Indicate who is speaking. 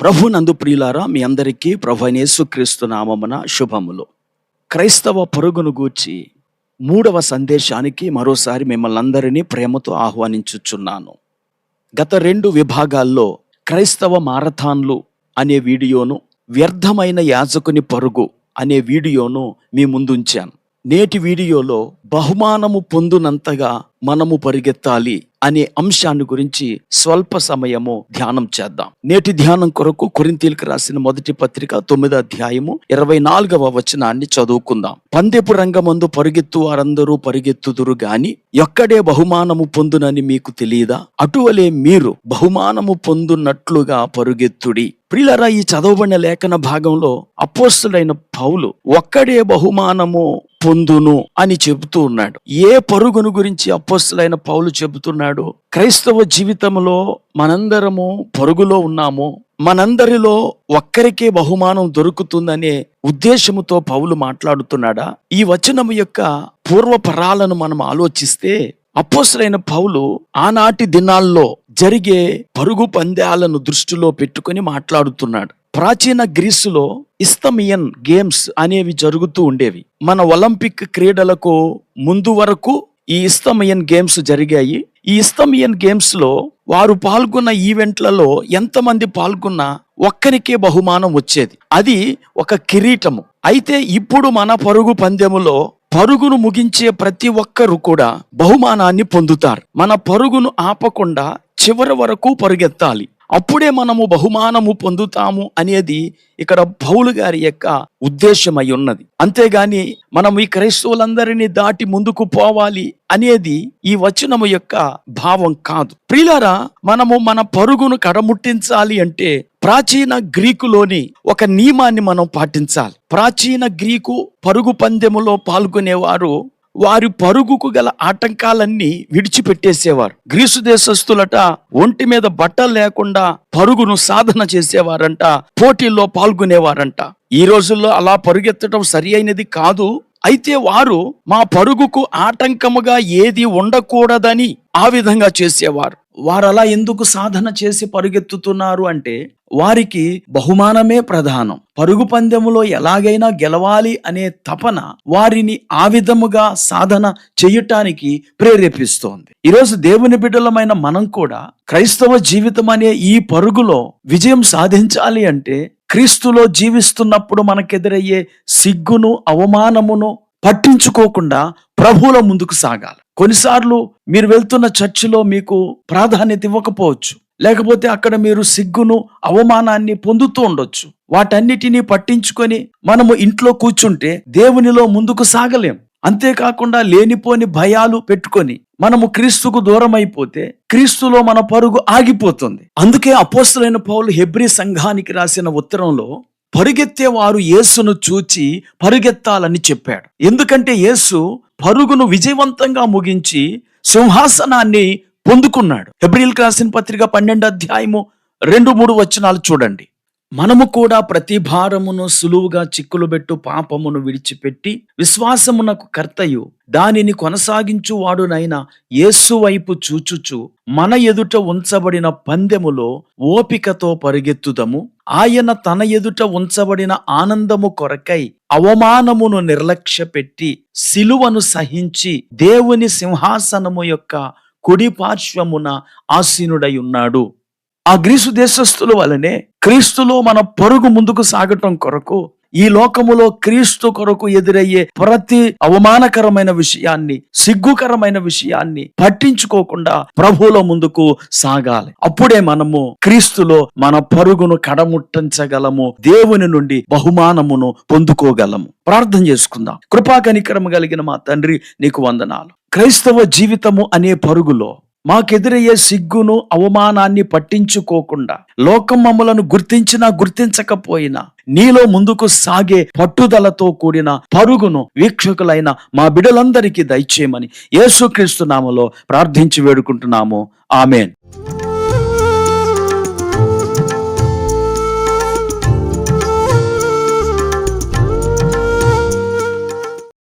Speaker 1: ప్రభు నందు ప్రియులారా మీ అందరికీ ప్రభు యేసుక్రీస్తు నామమున శుభములు. క్రైస్తవ పరుగును గూర్చి మూడవ సందేశానికి మరోసారి మిమ్మల్ని అందరినీ ప్రేమతో ఆహ్వానించుచున్నాను. గత రెండు విభాగాల్లో క్రైస్తవ మారథాన్లు అనే వీడియోను వ్యర్థమైన యాజకుని పరుగు అనే వీడియోను మీ ముందుంచాను. నేటి వీడియోలో బహుమానము పొందునంతగా మనము పరిగెత్తాలి అనే అంశాన్ని గురించి స్వల్ప సమయము ధ్యానం చేద్దాం. నేటి ధ్యానం కొరకు కొరింతీలకు రాసిన మొదటి పత్రిక తొమ్మిదో అధ్యాయము ఇరవై నాలుగవ వచనాన్ని చదువుకుందాం. పందెపు రంగమందు పరుగెత్తు వారందరూ పరిగెత్తుదురు గాని ఎక్కడే బహుమానము పొందునని మీకు తెలియదా? అటువలే మీరు బహుమానము పొందునట్లుగా పరుగెత్తుడి. ప్రిలరా ఈ చదవబడిన లేఖన భాగంలో అపోస్తులైన పౌలు ఒక్కడే బహుమానము పొందును అని చెబుతూ ఉన్నాడు. ఏ పరుగును గురించి అపోస్తులైన పౌలు చెబుతున్నాడు క్రైస్తవ జీవితంలో మనందరము పరుగులో ఉన్నాము. మనందరిలో ఒక్కరికే బహుమానం దొరుకుతుందనే ఉద్దేశముతో పౌలు మాట్లాడుతున్నాడా? ఈ వచనం యొక్క పూర్వపరాలను మనం ఆలోచిస్తే అపోసరైన పౌలు ఆనాటి దినాల్లో జరిగే పరుగు పందాలను దృష్టిలో పెట్టుకొని మాట్లాడుతున్నాడు. ప్రాచీన గ్రీసులో ఇస్తమియన్ గేమ్స్ అనేవి జరుగుతూ ఉండేవి. మన ఒలింపిక్ క్రీడలకు ముందు వరకు ఈ ఇస్తమియన్ గేమ్స్ జరిగాయి. ఈ ఇస్తమియన్ గేమ్స్లో వారు పాల్గొన్న ఈవెంట్లలో ఎంతమంది పాల్గొన్నా ఒక్కరికే బహుమానం వచ్చేది. అది ఒక కిరీటము. అయితే ఇప్పుడు మన పరుగు పందెములో పరుగును ముగించే ప్రతి ఒక్కరు కూడా బహుమానాన్ని పొందుతారు. మన పరుగును ఆపకుండా చివరి వరకు పరుగెత్తాలి. అప్పుడే మనము బహుమానము పొందుతాము అనేది ఇక్కడ పౌలు గారి యొక్క ఉద్దేశమై ఉన్నది. అంతేగాని మనం ఈ క్రైస్తవులందరినీ దాటి ముందుకు పోవాలి అనేది ఈ వచనము యొక్క భావం కాదు. ప్రియులారా మనము మన పరుగును కడముట్టించాలి అంటే ప్రాచీన గ్రీకులోని ఒక నియమాన్ని మనం పాటించాలి. ప్రాచీన గ్రీకు పరుగు పందెములో పాల్గొనేవారు వారి పరుగుకు గల ఆటంకాలన్నీ విడిచిపెట్టేసేవారు. గ్రీసు దేశస్థులట ఒంటి మీద బట్టలు లేకుండా పరుగును సాధన చేసేవారంట పోటీల్లో పాల్గొనేవారంట. ఈ రోజుల్లో అలా పరుగెత్తడం సరి అయినది కాదు. అయితే వారు మా పరుగుకు ఆటంకముగా ఏది ఉండకూడదని ఆ విధంగా చేసేవారు. వారు అలా ఎందుకు సాధన చేసి పరుగెత్తుతున్నారు అంటే వారికి బహుమానమే ప్రధానం. పరుగు పందెములో ఎలాగైనా గెలవాలి అనే తపన వారిని ఆ విధముగా సాధన చేయటానికి ప్రేరేపిస్తోంది. ఈరోజు దేవుని బిడ్డలమైన మనం కూడా క్రైస్తవ జీవితం అనే ఈ పరుగులో విజయం సాధించాలి అంటే క్రీస్తులో జీవిస్తున్నప్పుడు మనకెదురయ్యే సిగ్గును అవమానమును పట్టించుకోకుండా ప్రభువుల ముందుకు సాగాలి. కొన్నిసార్లు మీరు వెళ్తున్న చర్చిలో మీకు ప్రాధాన్యత ఇవ్వకపోవచ్చు. లేకపోతే అక్కడ మీరు సిగ్గును అవమానాన్ని పొందుతూ ఉండొచ్చు. వాటన్నిటినీ పట్టించుకొని మనము ఇంట్లో కూర్చుంటే దేవునిలో ముందుకు సాగలేం. అంతేకాకుండా లేనిపోని భయాలు పెట్టుకొని మనము క్రీస్తుకు దూరం అయిపోతే క్రీస్తులో మన పరుగు ఆగిపోతుంది. అందుకే అపోస్తులైన పౌలు హెబ్రి సంఘానికి రాసిన ఉత్తరంలో పరుగెత్తే వారు యేసును చూచి పరుగెత్తాలని చెప్పాడు. ఎందుకంటే యేసు పరుగును విజయవంతంగా ముగించి సింహాసనాన్ని పొందుకున్నాడు. హెబ్రిల్ రాసిన పత్రిక పన్నెండు అధ్యాయము రెండు మూడు వచనాలు చూడండి. మనము కూడా ప్రతి భారమును సులువుగా చిక్కులుబెట్టు పాపమును విడిచిపెట్టి విశ్వాసమునకు కర్తయు. దానిని కొనసాగించు వాడునైన యేసు వైపు చూచుచు మన ఎదుట ఉంచబడిన పందెములో ఓపికతో పరిగెత్తుదము. ఆయన తన ఎదుట ఉంచబడిన ఆనందము కొరకై అవమానమును నిర్లక్ష్య పెట్టి సిలువను సహించి దేవుని సింహాసనము యొక్క కుడి పార్శ్వమున ఆసీనుడై ఉన్నాడు. ఆ గ్రీసు దేశస్థుల వలనే క్రీస్తులో మన పరుగు ముందుకు సాగటం కొరకు ఈ లోకములో క్రీస్తు కొరకు ఎదురయ్యే ప్రతి అవమానకరమైన విషయాన్ని సిగ్గుకరమైన విషయాన్ని పట్టించుకోకుండా ప్రభువుల ముందుకు సాగాలి. అప్పుడే మనము క్రీస్తులో మన పరుగును కడముట్టించగలము దేవుని నుండి బహుమానమును పొందుకోగలము. ప్రార్థన చేసుకుందాం. కృపా కనికరము కలిగిన మా తండ్రి నీకు వందనాలు. క్రైస్తవ జీవితము అనే పరుగులో మాకెదురయ్యే సిగ్గును అవమానాన్ని పట్టించుకోకుండా లోకం మమ్మలను గుర్తించినా గుర్తించకపోయినా నీలో ముందుకు సాగే పట్టుదలతో కూడిన పరుగును వీక్షకులైన మా బిడలందరికీ దయచేయమని యేసుక్రీస్తు నామలో ప్రార్థించి వేడుకుంటున్నాము. ఆమెన్.